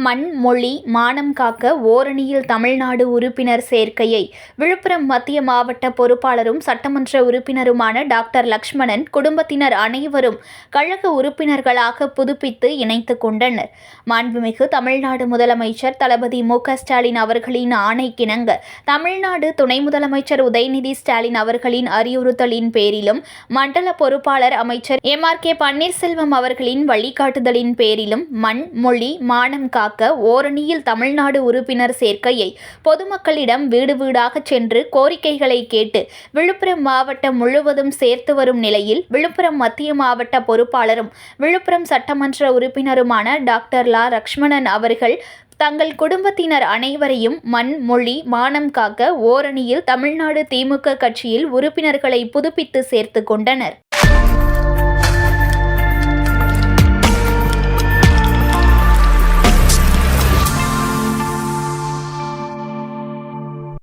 மொழி மானம் காக்க ஓரணியில் தமிழ்நாடு உறுப்பினர் சேர்க்கையை. விழுப்புரம் மத்திய மாவட்ட பொறுப்பாளரும் சட்டமன்ற உறுப்பினருமான டாக்டர் லக்ஷ்மணன் குடும்பத்தினர் அனைவரும் கழக உறுப்பினர்களாக புதுப்பித்து இணைத்துக் கொண்டனர். மாண்புமிகு தமிழ்நாடு முதலமைச்சர் தளபதி மு ஸ்டாலின் அவர்களின் ஆணைக்கிணங்க. தமிழ்நாடு துணை முதலமைச்சர் உதயநிதி ஸ்டாலின் அவர்களின் அறிவுறுத்தலின் பேரிலும் மண்டல பொறுப்பாளர் அமைச்சர் எம் ஆர் கே பன்னீர்செல்வம் அவர்களின் வழிகாட்டுதலின் பேரிலும் மண் மொழி மானம் காக்க ஓரணியில் தமிழ்நாடு உறுப்பினர் சேர்க்கையை பொதுமக்களிடம் வீடு வீடாக சென்று கோரிக்கைகளை கேட்டு விழுப்புரம் மாவட்டம் முழுவதும் சேர்த்து வரும் நிலையில் விழுப்புரம் மத்திய மாவட்ட பொறுப்பாளரும் விழுப்புரம் சட்டமன்ற உறுப்பினருமான டாக்டர் லா லக்ஷ்மணன் அவர்கள் தங்கள் குடும்பத்தினர் அனைவரையும் மண் மொழி மானம் காக்க ஓரணியில் தமிழ்நாடு திமுக கட்சியில் உறுப்பினர்களை புதுப்பித்து சேர்த்து கொண்டனர்.